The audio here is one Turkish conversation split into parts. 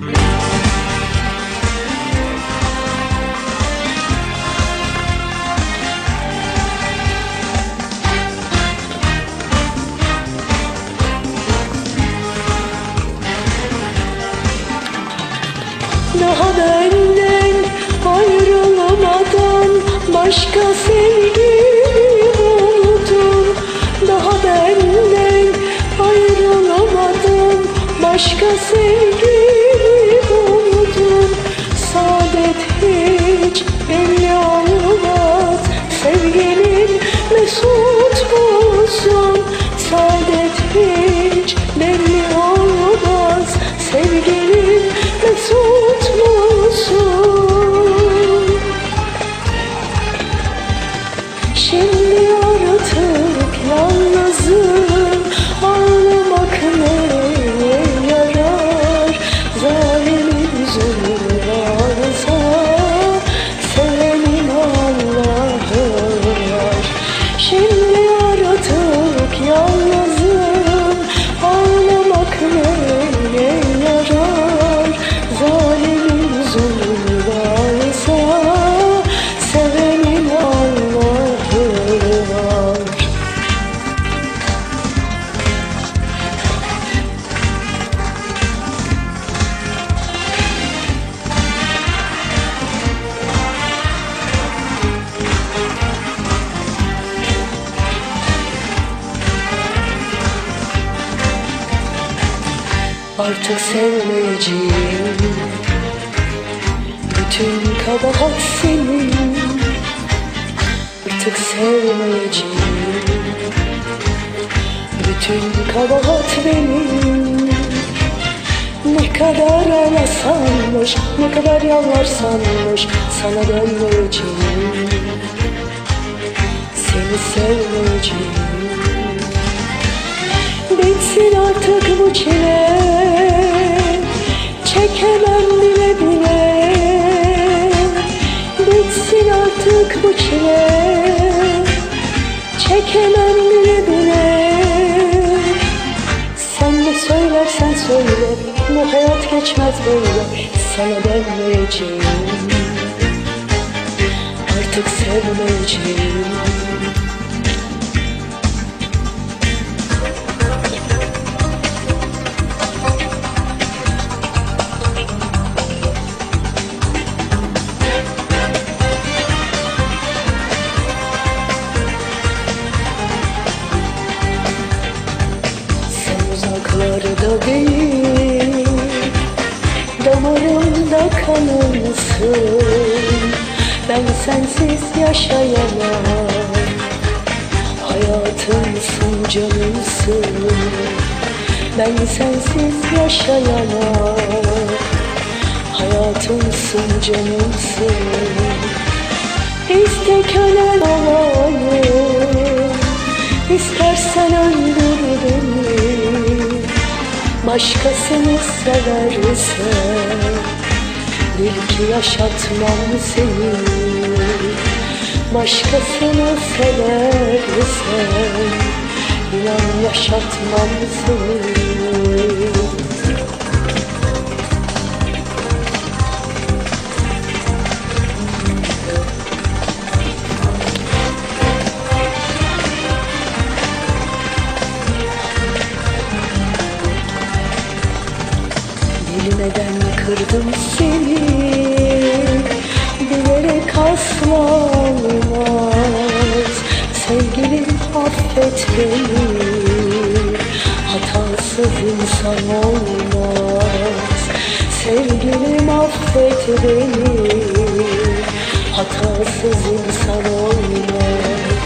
Yeah. Artık sevmeyeceğim. Bütün kabahat senin. Artık sevmeyeceğim. Bütün kabahat benim. Ne kadar arasanmış Ne kadar yalvarsanmış Sana dönmeyeceğim. Seni sevmeyeceğim. Bitsin artık bu çile Bile bile Sen ne söylersen söyle Bu hayat geçmez böyle. Sana dönmeyeceğim Artık sevmeyeceğim değil. Damarımda kanımsın Ben sensiz yaşayamam. Hayatımsın canımsın. Ben sensiz yaşayamam. Hayatımsın canımsın. İste kölen olayım İstersen öldür beni Başkasını seversen Bil ki yaşatmam seni. Başkasını seversen İnan yaşatmam seni Bilmeden kırdım seni? Bilerek asla olmaz Sevgilim affet beni. Hatasız insan olmaz. Sevgilim affet beni. Hatasız insan olmaz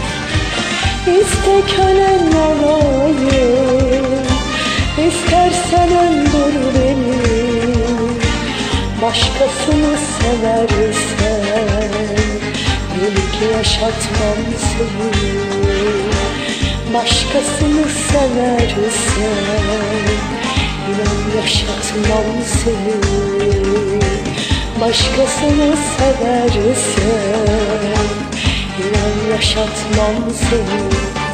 Başkasını seversen Bil ki yaşatmam seni. Başkasını seversen İnan yaşatmam seni. Başkasını seversen İnan yaşatmam seni